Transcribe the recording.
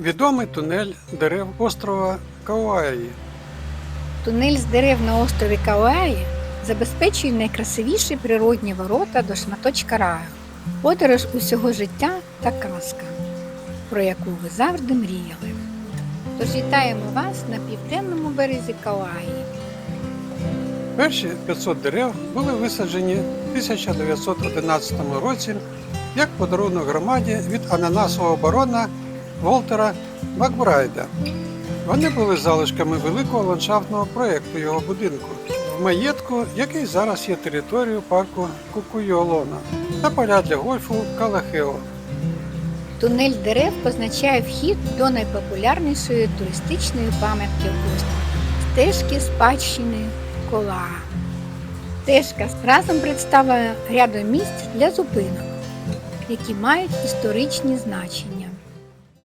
Відомий тунель дерев острова Кауаї. Тунель з дерев на острові Кауаї забезпечує найкрасивіші природні ворота до шматочка раю, подорож усього життя та казка, про яку ви завжди мріяли. Тож вітаємо вас на південному березі Кауаї. Перші 500 дерев були висаджені в 1911 році як подарунок громаді від ананасового барона Волтера Макбрайда. Вони були залишками великого ландшафтного проєкту його будинку в маєтку, який зараз є територією парку Кукуйолона та поля для гольфу Калахео. Тунель дерев позначає вхід до найпопулярнішої туристичної пам'ятки острова стежки спадщини Колаа. Стежка разом представлена рядом місць для зупинок, які мають історичні значення.